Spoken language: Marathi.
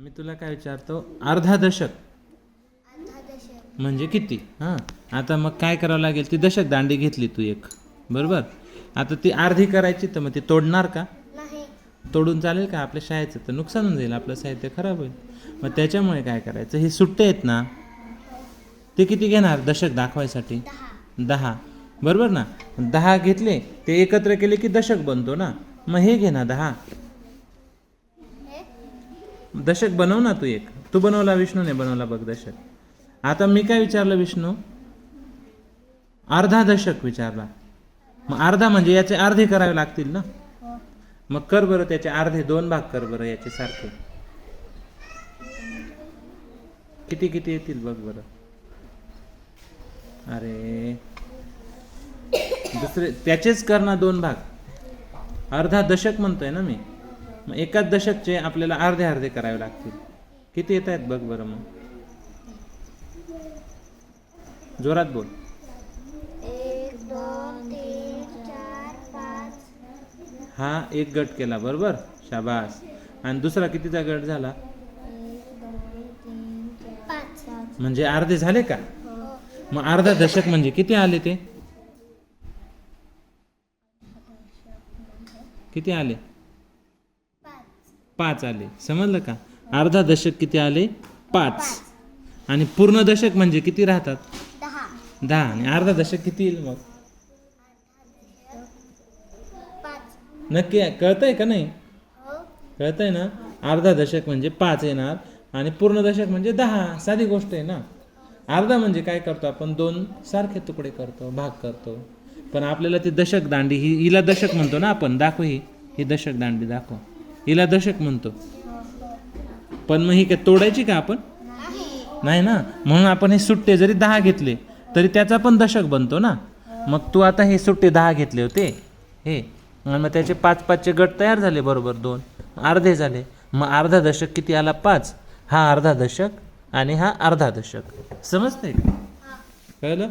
मी तुला काय विचारतो? अर्धा दशक. म्हणजे किती? हां. आता मग काय करावं लागेल? ती दशक दांडी घेतली तू एक. बरोबर? आता ती अर्धी करायची तर मग ती तोडणार का? नाही. तोडून चालेल का आपल्या शाळेचं? तर नुकसान होऊन जाईल आपलं साहित्य खराब होईल. मग त्याच्यामुळे काय करायचं? हे सुट्टे आहेत ना? ते किती घेणार दशक दाखवायसाठी? दहा. बरोबर ना? दहा घेतले ते एकत्र केले की दशक बनतो ना? मग हे घे ना दहा. दशक बनव ना तू एक. तू बनवला विष्णूने बनवला बघ दशक. आता मी काय विचारलं विष्णू? अर्धा दशक विचारला. मग अर्धा म्हणजे याचे अर्धे करावे लागतील ना? मग कर बरं त्याचे अर्धे दोन भाग कर बरं याचे सारखे. किती किती येतील बघ बरं. अरे. दुसरे त्याचेच कर ना दोन भाग. अर्धा दशक म्हणतोय ना मी. मग एकाच दशकचे आपल्याला अर्धे अर्धे करावे लागतील. किती येत आहेत बघ बरं मग. जोरात बोल. हा एक गट केला बरोबर? शाबास. आणि दुसरा कितीचा गट झाला? म्हणजे अर्धे झाले का? मग अर्धा दशक म्हणजे किती आले ते? किती आले? पाच आले. समजलं का? अर्धा दशक किती आले? पाच. आणि पूर्ण दशक म्हणजे किती राहतात? दहा. आणि अर्धा दशक किती येईल मग? नक्की आहे? कळतंय का नाही? हो. कळतंय ना? अर्धा दशक म्हणजे पाच येणार आणि पूर्ण दशक म्हणजे दहा. साधी गोष्ट आहे ना? अर्धा म्हणजे काय करतो आपण? दोन सारखे तुकडे करतो भाग करतो. पण आपल्याला ती दशक दांडी ही हिला दशक म्हणतो ना आपण. दाखव ही. ही दशक दांडी दाखव. हिला दशक म्हणतो. पण मग ही काय तोडायची का आपण? नाही ना. म्हणून आपण हे सुट्टे जरी दहा घेतले तरी त्याचा पण दशक बनतो ना. मग तू आता हे सुट्टे दहा घेतले होते. हे. मग त्याचे पाच पाचचे गट तयार झाले बरोबर दोन. अर्धे झाले. मग अर्धा दशक किती आला? पाच. हा अर्धा दशक आणि हा अर्धा दशक. समजते का? कळलं?